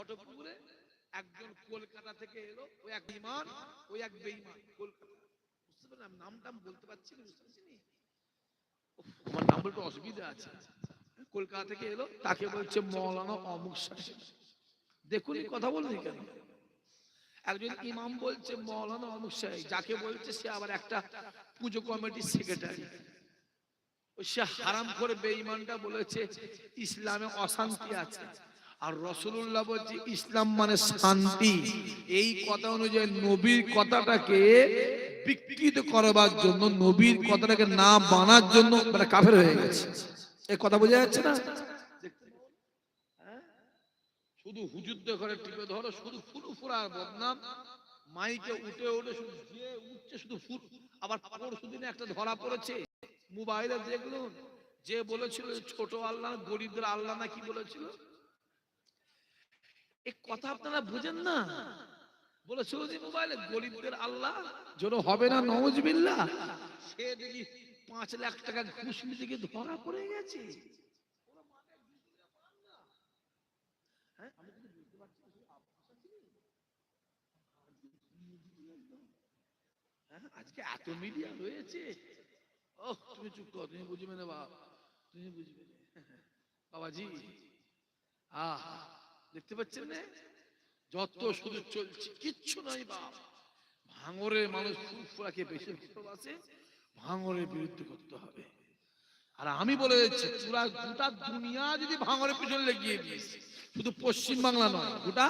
ফটোপুকুরে একজন কলকাতা থেকে এলো ওই এক ইমান ওই এক বেঈমান। কলকাতা। বুঝতে পারলেন আমি নামটা আমি বলতে পারছি না বুঝতে পারছি আমার নাম বলতে অসুবিধা আছে। কলকাতা থেকে এলো, তাকে বলছে মৌলানা অমুক সাহেব দেখুন কথা বললি কেন। একজন ইমাম বলছে মৌলানা অমুক যাকে বলছে সে আবার একটা পুজো কমিটির সেক্রেটারি। সে হারাম করে বেঈমানটা বলেছে, ইসলামে অশান্তি আছে। আর রসুল্লাহ বলছে, ইসলাম মানে শান্তি। এই কথা অনুযায়ী নবীর কথাটাকে বিকৃত করবার জন্য, নবীর কথাটাকে না বানার জন্য মানে কাফের হয়ে গেছে। এই কথা বোঝা যাচ্ছে না? শুধু হুজুরদের ঘরে টিপে ধরো, শুধু ফুরফুরা আর বদনাম। মাইকে উঠে উঠে শুধু উঠছে শুধু ফুর। আবার পরশু দিনে একটা ধরা পড়েছে মোবাইলে দেখলুন যে বলেছিল ছোট আল্লাহ, গরিবদের আল্লাহ না কি বলেছিল? এই কথা আপনারা বুঝেন না। বলেছিল যে মোবাইলে গরিবদের আল্লাহ যেন হবে না নওয়াজবিল্লাহ। সে দেখি পাঁচ লাখ টাকা ঘুষ নিতে ধরা পড়ে গেছে। হ্যাঁ? হ্যাঁ, আজকে এত মিডিয়া রয়েছে। ও তুমি চুপ করো তুমি বুঝবে না বাবা তুমি বুঝবে। বাবাজি আহ দেখতে পাচ্ছেন না? যত শুধু চলছে, কিচ্ছু নাই বাপ। ভাঙরের মানুষ ফুরফুরাকে বেশি ভালোবাসে, ভাঙরের বিরুদ্ধে করতে হবে। আর আমি বলে যাচ্ছি পুরা গোটা দুনিয়া যদি ভাঙরের পিছনে লেগিয়ে দিয়েছে শুধু পশ্চিম বাংলা নয়, গোটা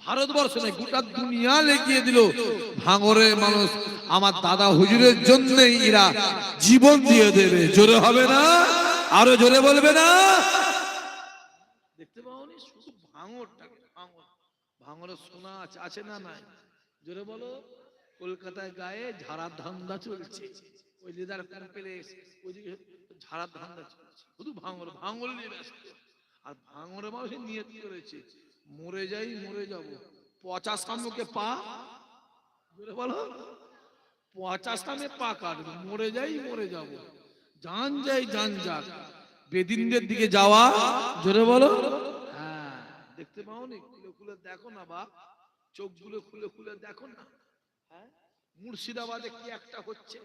ভারতবর্ষ নয়, গোটা দুনিয়া লেগিয়ে দিল ভাঙরের মানুষ। আমার দাদা হুজুরের জন্যই এরা জীবন দিয়ে দেবে। জোরে হবে না? আরও জোরে বলবে না? ভাঙরটাকে ভাঙর ভাঙরের সোনা আছে আছে না নাই? জোরে বলো, কলকাতায় গায়ে ঝাড়ার ধান্দা চলছে। ওই লেদার কমপ্লেক্স ওইদিকে ঝাড়ার ধান্দা চলছে। শুধু ভাঙর ভাঙর নিয়ে ব্যস্ত। আর ভাঙরে মানুষ নিয়ত করেছে, মরে যাই, মরে যাব। পচা সামুকে পা। জোরে বলো, পচা সামে পা কাটবে। মরে যাই, মরে যাব। জান যাই জান যাক। বেদিনদের দিকে যাওয়া। জোরে বলো। দেখতে পাও নি খুলে খুলে দেখো না বাপ। চোখগুলো খুলে খুলে দেখো না। হ্যাঁ? মুর্শিদাবাদে কি একটা হচ্ছে?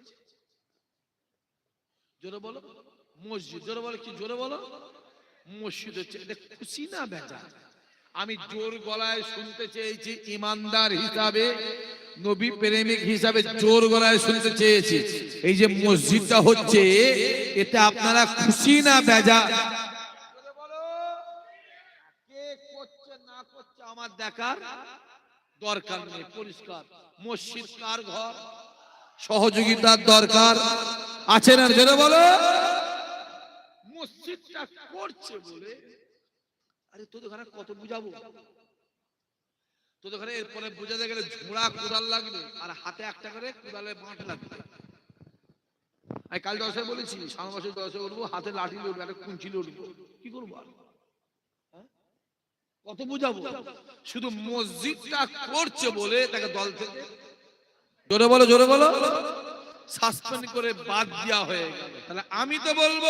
জোরে বলো। মসজিদ। জোরে বলো কি? জোরে বলো। মসজিদ হচ্ছে। এটা খুশি না বেজা? আমি জোর গলায় শুনতে চেয়েছি, ইমানদার হিসাবে, নবী প্রেমিক হিসাবে জোর গলায় শুনতে চেয়েছি। এই যে মসজিদটা হচ্ছে এতে আপনারা খুশি না বেজা কে করছে না করছে আমার দেখার দরকার নেই, পরিষ্কার। মসজিদ কার ঘর? সহযোগিতার দরকার। আছে না জেনে বলো। মসজিদটা করছে বলে। আরে, তোদের ঘরে কত বুঝাবো? তোদের ঘরে এরপরে বুঝাতে গেলে ঝোড়া কোদাল লাগবে, আর হাতে একটা করে কোদালে বাঁট লাগবে। আমি কাল দশে বলেছি সামনে বছর দশে উঠবো হাতে লাঠি উঠবো একটা কুঞ্চি উঠবো কি করব আর? কত বুঝাবো? শুধু মসজিদটা করছে বলে তাকে দল থেকে জোরে বলো জোরে বলো। সাসপেন্ড করে বাদ দেওয়া হয়ে গেল। তাহলে আমি তো বলব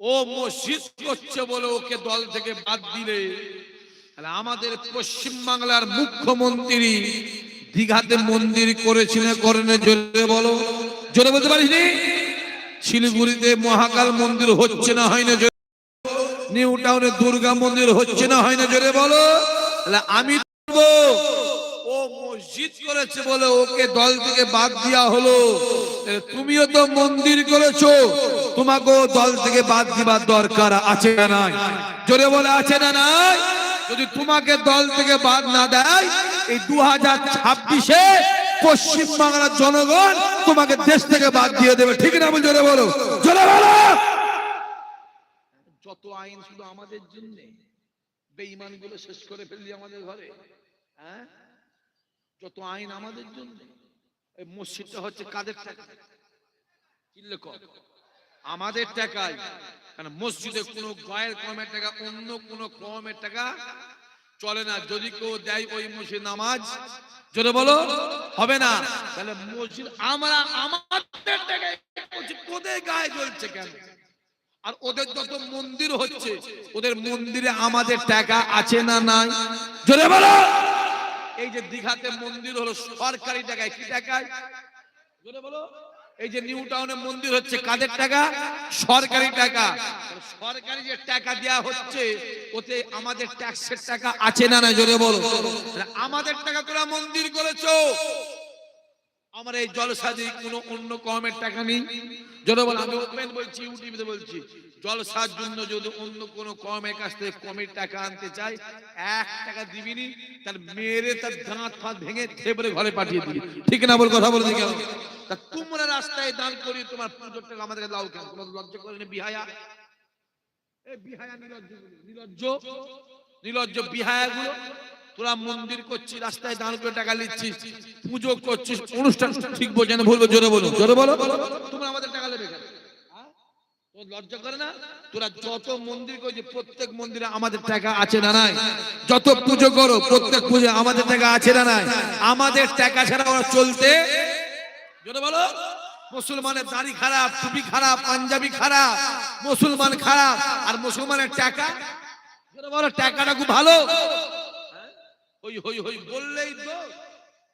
ও মসজিদ করছে বলে ওকে দল থেকে বাদ দিলে তাহলে আমাদের পশ্চিম বাংলার মুখ্যমন্ত্রী দীঘাতে মন্দির করেছে না করেন। জোরে বলো। জোরে বলতে পারিস শিলিগুড়িতে মহাকাল মন্দির হচ্ছে না হয় না? নিউ টাউনে দুর্গা মন্দির হচ্ছে না, হয় না, জোরে বলো? আমি ওকে দল থেকে বাদ দেওয়া হলো। তুমিও তো মন্দির করেছ দল থেকে বাদ দরকার আছে না জোরে বলে আছে না নাই? যদি তোমাকে দল থেকে বাদ না দেয়, এই দু হাজার ছাব্বিশে পশ্চিম বাংলার জনগণ তোমাকে দেশ থেকে বাদ দিয়ে দেবে, ঠিক না বল, জোরে বলো? জোরে বলো! যত আইন শুধু আমাদের জন্য? বেঈমানগুলো শেষ করে ফেললি আমাদের ঘরে হ্যাঁ? যত আইন আমাদের জন্য। মসজিদটা হচ্ছে কাদের টাকা? আমাদের টাকায়। মসজিদে কোনো গায়ের কমের টাকা, অন্য কোনো কমের টাকা চলে না। যদি কেউ দেয় ওই মসজিদ নামাজ, জোরে বলো, হবে না। তাহলে মসজিদ আমরা, আমাদের টাকায় তোদের গায়ে জ্বলছে কেন? আর ওদের যত মন্দির হচ্ছে। ওদের মন্দিরে আমাদের টাকা আছে না নাই? জোরে বলো! এই যে দীঘাতে মন্দির হলো সরকারি টাকায়, কি টাকায়? জোরে বলো! এই যে নিউ টাউনে মন্দির হচ্ছে কাদের টাকা? সরকারি টাকা। সরকারি যে টাকা দেয়া হচ্ছে, ওতে আমাদের ট্যাক্সের টাকা আছে না না জোরে বলো! আমাদের টাকা তোরা মন্দির করেছ। আমার এই জলসাজি কোনো অন্য কমের টাকা নেই? জোরে বলো, আমি ওপেন বলছি ইউটিউবে বলছি, জলসার জন্য যদি অন্য কোন কমের কাছ থেকে কমের টাকা আনতে চাই এক টাকা দিবিনি তার মেরে তার দাঁত ফাঁত ভেঙে থেবরে ঘরে পাঠিয়ে দিবি। ঠিক না বল কথা বলে কেন তা তোমরা রাস্তায় দান করি তোমার পুজোর টাকা আমাদের দাও কেন? কোনো লজ্জা করেনি বিহায়া? এ বিহায়া নির্লজ্জ নির্লজ্জ নির্লজ্জ বিহায়া গুলো তোরা মন্দির করছিস, রাস্তায় দান করে টাকা নিচ্ছিস, পুজো করছিস, অনুষ্ঠান ঠিক বোঝে না ভুলবো জোরে বলো জোরে বলো। তোমরা আমাদের টাকা হ্যাঁ? তোর যত মন্দির প্রত্যেক মন্দিরে আমাদের টাকা আছে না যত পুজো করো, প্রত্যেক পুজো আমাদের টাকা আছে না আমাদের টাকা ছাড়া ওরা চলতে জোরে বলো। মুসলমানের দাড়ি খারাপ, টুপি খারাপ, পাঞ্জাবি খারাপ, মুসলমান খারাপ, আর মুসলমানের টাকা বলো, টাকাটা খুব ভালো? হই হই হই, বললেই তো।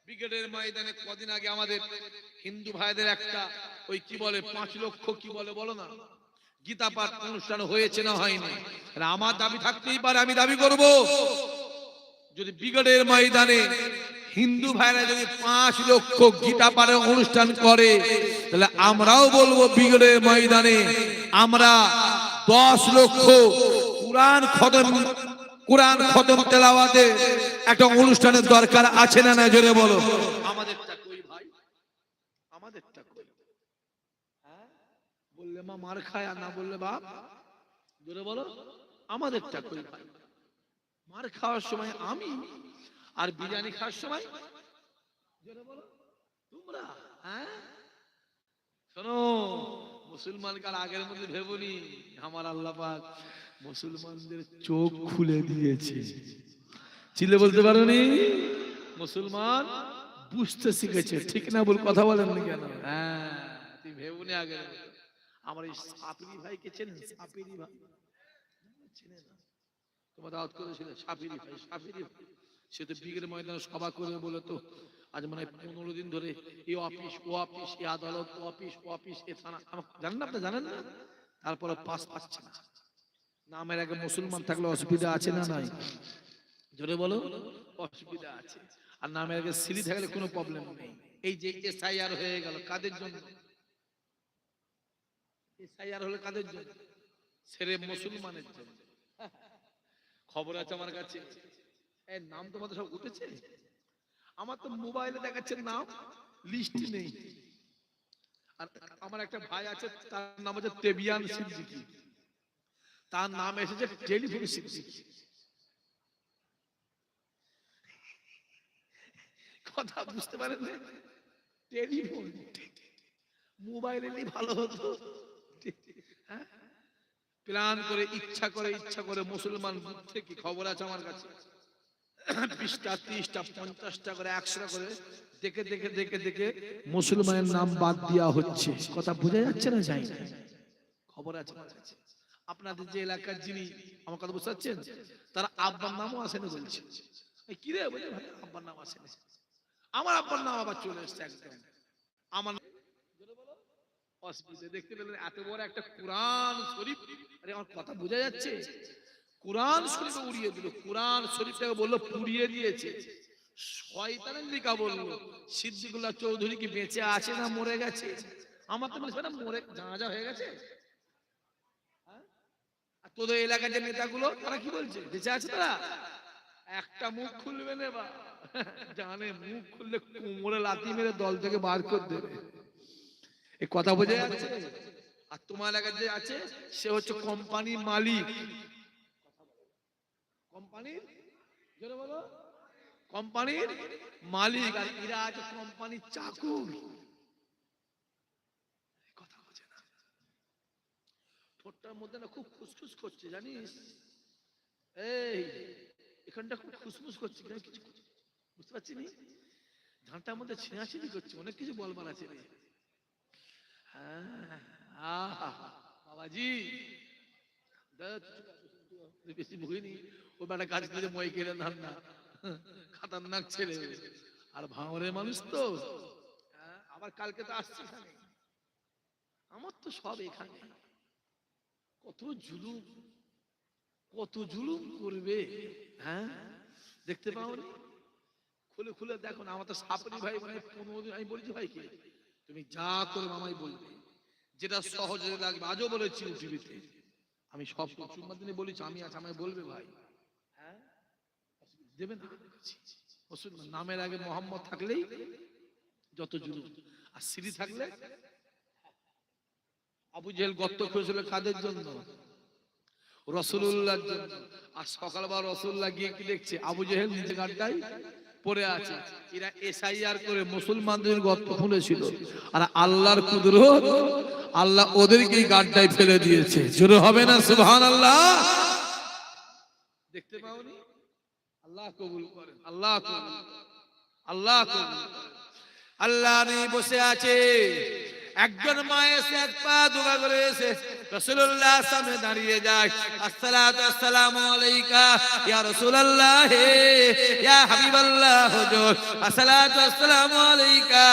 ব্রিগেডের ময়দানে কদিন আগে আমাদের হিন্দু ভাইদের একটা, ওই কি বলে, পাঁচ লক্ষ কি বলে, বলো না? গীতা পাঠ অনুষ্ঠান হয়েছে না হয়নি। আমার দাবি থাকতেই পারে, আমি দাবি করব। যদি ব্রিগেডের ময়দানে হিন্দু ভাইরা যদি পাঁচ লক্ষ গীতা পাঠের অনুষ্ঠান করে, তাহলে আমরাও বলব ব্রিগেডের ময়দানে আমরা দশ লক্ষ কোরআন খতম কোরআন খতম তেলাওয়াতে একটা অনুষ্ঠানের দরকার আছে না না জোরে বলো। আমাদেরটা ভাই? হ্যাঁ? বললে মা মার খায় আর না বললে বলো। ভাই? মার খাওয়ার সময় আমি আর বিরিয়ানি খাওয়ার সময়? হ্যাঁ? শোনো, মুসলমানকে আর আগের মধ্যে ভেবনি আমার আল্লাহ মুসলমানদের চোখ খুলে দিয়েছে। চিলে বলতে পারোনি? মুসলমান বুঝতে শিখেছে। ঠিক না বল কথা বলেন না কেন? হ্যাঁ তুই ভেবনি আগে। আমার এই সাপিরি ভাইকে চেনেন? সাপিরি ভাই। চেনে না। তোমার দাওয়াত করেছিল সাপিরি ভাই সাপিরি ভাই। সে তো বিগের ময়দানে সভা করে বলে তো আজ মানে পনেরো দিন ধরে এই অফিস ও অফিস এ আদালত ও অফিস ও অফিস এ থানা। জানেন না আপনি? জানেন না? তারপরে পাস পাচ্ছে না। নামের আগে মুসলমান থাকলে অসুবিধা আছে না নাই? জোরে বলো, অসুবিধা আছে। আর নামের আগে সিলি থাকলে কোনো প্রবলেম নেই। এই যে এসআইআর হয়ে গেল, কাদের জন্য? এসআইআর হলো কাদের জন্য? ছেড়ে মুসলমানের জন্য। খবর আছে আমার কাছে। এই নাম তোমাদের সব উঠেছে? আমার তো মোবাইলে দেখাচ্ছে নাম লিস্ট নেই। আর আমার একটা ভাই আছে, তার নাম হচ্ছে তেবিয়ান সিদ্দিকী। তার নাম এসেছে টেলিফোন সিদ্দিকী। কথা বুঝতে পারেন? টেলিফোন। মোবাইল ভালো হতো। হ্যাঁ? প্ল্যান করে, ইচ্ছা করে ইচ্ছা করে মুসলমান বুথে কি খবর আছে আমার কাছে? বিশটা, ত্রিশটা, পঞ্চাশটা করে, একশোটা করে দেখে দেখে দেখে দেখে মুসলমানের নাম বাদ দেওয়া হচ্ছে। কথা বোঝা যাচ্ছে না যাই? খবর আছে আপনাদের যে এলাকার যিনি আমার কথা বুঝতে পারছেন, তারা আব্বার নামও আসেনি বলছে। কি রে বলে আব্বার নাম আসেনি। আমার আব্বার নাম আবার চলে এসছে একদম। আমার অসুবিধা। দেখতে পেলেন এত বড় একটা কোরআন শরীফ। আরে আমার কথা বোঝা যাচ্ছে? কোরআন শরীফ উড়িয়ে দিল। কোরআন শরীফটাকে বলল, পুড়িয়ে দিয়েছে। শয়তানের লিখা বলল, সিদ্দিকুল্লাহ চৌধুরী কি বেঁচে আছে না মরে গেছে? আমার তো মনে মরে জানাজা হয়ে গেছে? হ্যাঁ? আর তোদের এলাকার যে নেতাগুলো, তারা কি বলছে? বেঁচে আছে তারা? একটা মুখ খুলবে না বা জানে মুখ খুললে কোমরে লাথি মেরে দল থেকে বার করে দেবে। এই কথা বোঝা যাচ্ছে? আর তোমার এলাকার যে আছে, সে হচ্ছে কোম্পানির মালিক। কোম্পানির জোরে বলো। কোম্পানির মালিক, আর এরা আছে কোম্পানির চাকুর। কথা বোঝে না। ঠোঁটটার মধ্যে না খুব খুসখুস করছে, জানিস? এই এখানটা খুব খুসখুস করছে কেন কিছু বুঝতে পারছি নি? ধানটার মধ্যে ছিঁড়াছিড়ি করছে অনেক কিছু বলবার আছে রে। হ্যাঁ বাবাজি। বেশি বইনি ও বেটা কাজ করে মই কেড়ে ধান না। খাতারনাক ছেলে। আর ভাঙরে মানুষ তো। হ্যাঁ, আবার কালকে তো আসছে এখানে। আমার তো সব এখানে। কত জুলুম কত জুলুম করবে। হ্যাঁ? দেখতে পাও নি? খুলে খুলে দেখো না আমার তো সাপনি ভাই মানে পনেরো দিন আমি বলছি ভাইকে তুমি যা করবে আমায় বলবে যেটা সহজে লাগবে। আজও বলেছি টিভিতে আমি সব চুম্মা দিনে বলেছি আমি আজ আমায় বলবে ভাই। হ্যাঁ? দেবে না মুসলমান নামের আগে মোহাম্মদ থাকলেই যত জুলুম। আর সিঁড়ি থাকলে? আবু জেহেল গর্ত করেছিল কাদের জন্য? রসুল্লাহর জন্য আর সকালবার রসুল্লাহ গিয়ে কি দেখছে? আবু জেহেল নিজে গানটাই পড়ে আছে। এরা এসআইআর করে মুসলমানদের গর্ত খুলেছিল। আর আল্লাহর কুদরত, আল্লাহ ওদেরকেই গানটাই ফেলে দিয়েছে। জোরে হবে না সুবহান আল্লাহ দেখতে পাওনি? আল্লাহ কবুল করেন, আল্লাহ আল্লাহ আল্লাহ নেই, বসে আছে। একজন মা এসে এক পা দুগা করে এসে রাসূলুল্লাহ সামনে দাঁড়িয়ে যায়। আসসালাতু আসসালামু আলাইকা, ইয়া রাসূলুল্লাহ, ইয়া হাবিবাল্লাহ, হুজুর। আসসালাতু আসসালামু আলাইকা,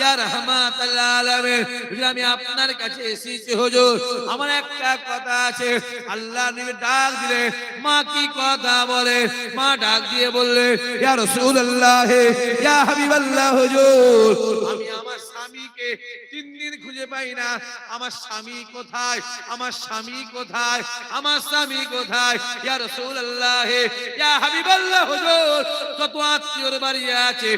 ইয়া রাহমাতাল আলামিন। আমি আপনার কাছে এসেছি, হুজুর। আমার একটা কথা আছে। আল্লাহ নবী ডাক দিলে, মা কি কথা বলে? মা ডাক দিয়ে বললে, ইয়া রাসূলুল্লাহ, ইয়া হাবিবাল্লাহ, হুজুর। আমি আমার স্বামীকে তিন দিন খুঁজে পাই না। আমার স্বামী কোথায়? আমার স্বামী কোথায়? আমার স্বামী কোথায়? ইয়া ইয়া হুজুর আত্মীয়র বাড়ি আছে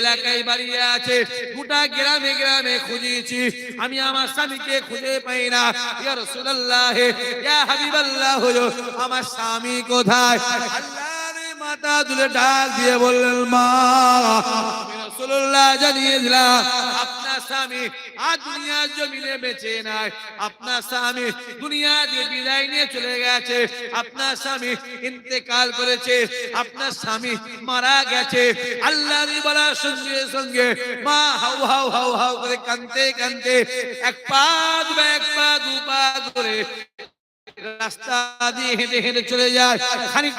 এলাকায় বাড়ি আছে, গোটা গ্রামে গ্রামে খুঁজেছি। আমি আমার স্বামীকে খুঁজে পাই না। ইয়া ইয়া হুজুর, আমার স্বামী কোথায়? মাথা তুলে দিয়ে বললেন, মা রাসূলুল্লাহ জানিয়ে স্বামী আজ দুনিয়ার জমিনে বেঁচে নাই। আপনার স্বামী দুনিয়া দিয়ে বিদায় নিয়ে চলে গেছে। আপনার স্বামী ইন্তেকাল করেছে। আপনার স্বামী মারা গেছে। আল্লাহ বলার সঙ্গে সঙ্গে মা হাউ হাউ হাউ হাউ করে কানতে কানতে এক পা এক পা দু পা করে রাস্তা দিয়ে হেঁটে হেঁটে চলে যায়। খানিক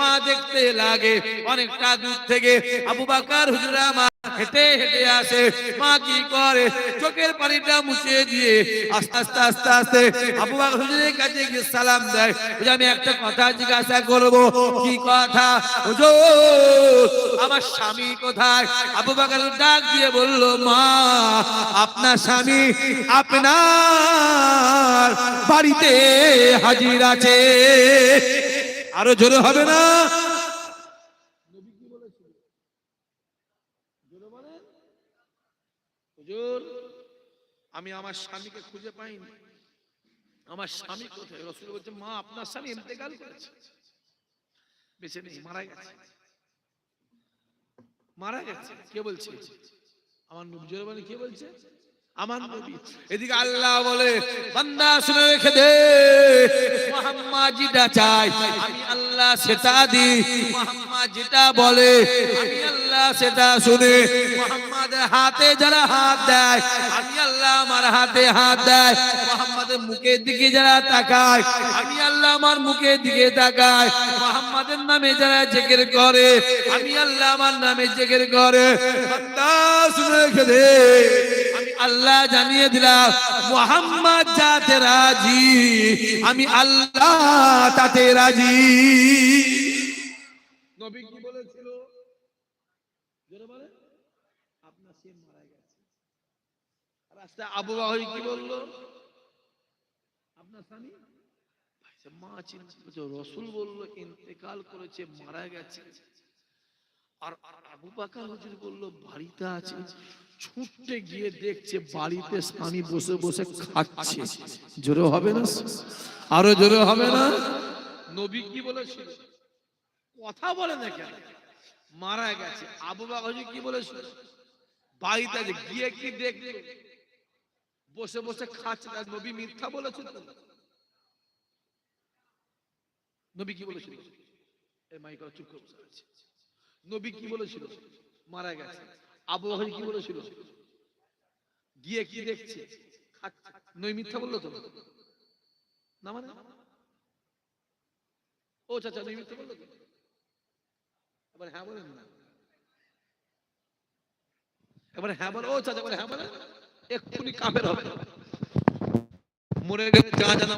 মা দেখতে লাগে। অনেকটা দূর থেকে আবু বাকার হুজুরা মা হেঁটে হেঁটে আসে। মা কি করে? চোখের পানিটা মুছে দিয়ে আস্তে আস্তে আস্তে আস্তে আবু হুজুরের কাছে গিয়ে সালাম দেয়। হুজুর, আমি একটা কথা জিজ্ঞাসা করব। কি কথা? হুজুর আমার স্বামী কোথায়? আবু বাকর ডাক দিয়ে বলল মা আপনার স্বামী আপনার বাড়িতে হাজির আছে। আরও জোরে হবে না হুজুর আমি আমার স্বামীকে খুঁজে পাইনি। আমার স্বামী কোথায়? রসুল বলছে, মা, আপনার স্বামী ইন্তেকাল করেছে। বেঁচে নেই, মারা গেছে। মারা গেছে। কে বলছে? আমার নবী জোরে বলে কে বলছে? আমার নবী। এদিকে আল্লাহ বলে, বান্দা, শুনে রেখে দে। মোহাম্মদ যেটা আমি আল্লাহ সেটা দি মোহাম্মদ যেটা বলে, আমি আল্লাহ সেটা শুনে। হাতে যারা হাত দেয়, আমি আল্লাহ আমার হাতে হাত দেয়, মোহাম্মদের মুখের দিকে যারা তাকায়, আমি আল্লাহ আমার মুখের দিকে তাকায়, মোহাম্মদের নামে যারা করে, আমি আল্লাহ আমার নামে করে। আল্লাহ জানিয়ে দিলাম, মোহাম্মদ যাতে রাজি, আমি আল্লাহ তাতে রাজি। নবী কি বলেছিল জোরে বলে আপনার সে মারা গেছে রাস্তায় আবু বাহরি কি বলল? আপনার স্বামী? মা চিন্তা করছে রসুল বলল ইন্তেকাল করেছে মারা গেছে। আর আবু হুজুর বলল বাড়িতে আছে ছুটতে গিয়ে দেখছে বাড়িতে স্বামী বসে বসে খাচ্ছে। জোরে হবে না? আরও জোরে হবে না? নবী কি বলেছিল? কথা বলে না কেন? মারা গেছে। আবু হুজুর কি বলেছিল? বাড়িতে আছে গিয়ে কি দেখল বসে বসে খাচ্ছে আর নবী মিথ্যা বলেছিল তো? নবী কি বলেছিল? এই মাইক চুপ করে আছে নবী কি বলেছিল? মারা গেছে। আবু বকর কি বলেছিল? গিয়ে কি দেখছে। নবী মিথ্যা বলল তো? না মানে? ও চাচা উনি মিথ্যা বলল তো? এবার হ্যাঁ বলেন না। এবার হ্যাঁ বলে, ও চাচা বলে হ্যাঁ বলে। এক্ষুনি কাফের হবে। মরে গেলে যা জানা